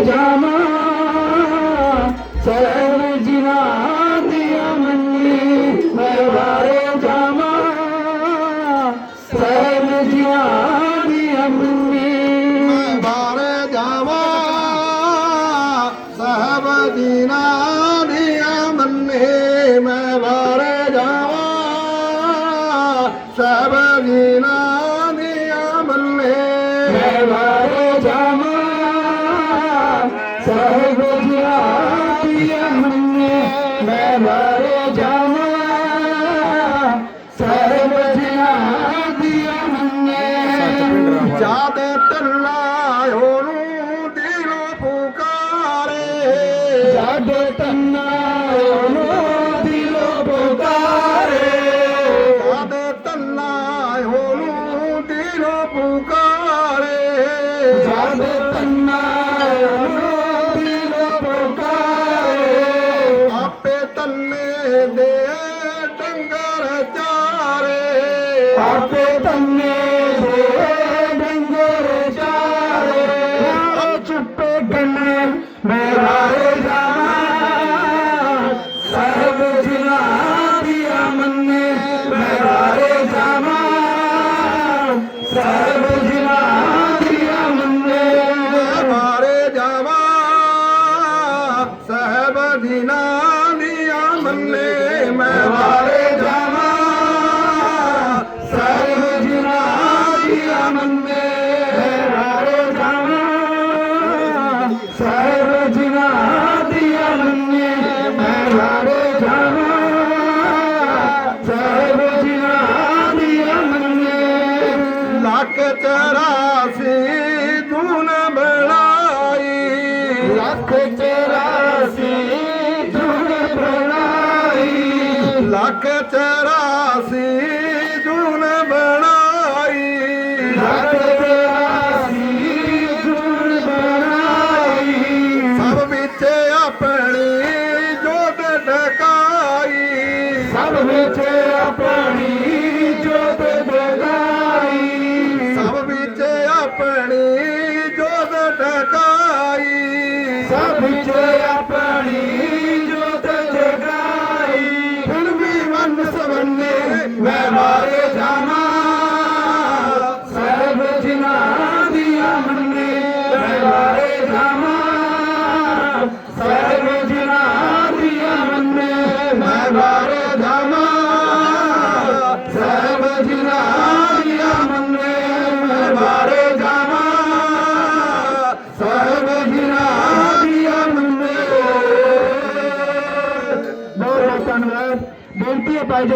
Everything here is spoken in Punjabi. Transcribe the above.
ਜਾਵਾਂ ਸਹਿਬ ਸਹਿਬ ਜਿਨਾ ਦੀਆਂ ਮੰਨੀ ਮੈਂ ਵਾਰੇ ਜਾਵਾਂ ਸਹਿਬ ਜਿਨਾ ਦੀਆਂ ਮੰਨੀ ਜਾਦੇ ਤੱਲਾ ਉਹਨੂੰ ਦਿਲੋਂ ਪੁਕਾਰੇ ਸਾਡੇ ਤੰਨਾ ਉਹਨੂੰ ਦਿਲੋਂ ਪੁਕਾਰੇ ਜਾਦੇ ਤੱਲਾ ਉਹਨੂੰ ਆਪੇ ਤੰਨੇ ਦੇ ਡੰਗਰ ਚਾਰੇ। ਉਹ ਚੁੱਪੇ ਗੰਨੇ ਮੇਰਾ ਜਾਵਾਂ ਸਰਬ ਜਿਨਾ ਦੀਆ ਮੰਨੇ ਮੇਰਾ ਜਾਵਾਂ ਸਰਬ ਜਿਨਾ ਦੀਆ ਮੰਨੇ ਮਾਰੇ ਜਾਵਾਂ ਸਹਿਬ ਦੀਨਾ ਲੱਖ ਚਰਾਸੀ ਧੁਨ ਬਣਾਈ। ਲੱਖ ਚਰਾਸੀ ਚਰਾਸੀ ਧੁਨ ਬਣਾਈ। ਲੱਖ ਚਰਾਸੀ ਆਪਣੀ ਜੋਤ ਢਕਾਈ ਸਭ ਵਿੱਚ ਆਪਣੀ ਸਭ ਵਿੱਚ ਆਪਣੀ ਜੋਤ ਜਗਾਈ। ਹੁਣ ਵੀ ਮਨ ਸਵੰਨੇ ਮੈਂ ਮਾਰੇ ਜਾਵਾਂ ਸਹਿਬ ਜਿਨਾ ਦੀਆਂ ਮੰਨੇ ਮੈਂ ਮਾਰੇ ਜਾਵਾਂ ਸਹਿਬ ਜਿਨਾ ਦੀਆਂ ਮੰਨੇ ਮੈਂ ਮਾਰੇ ਬੇਨਤੀ ਹੈ ਭਾਈ ਜੀ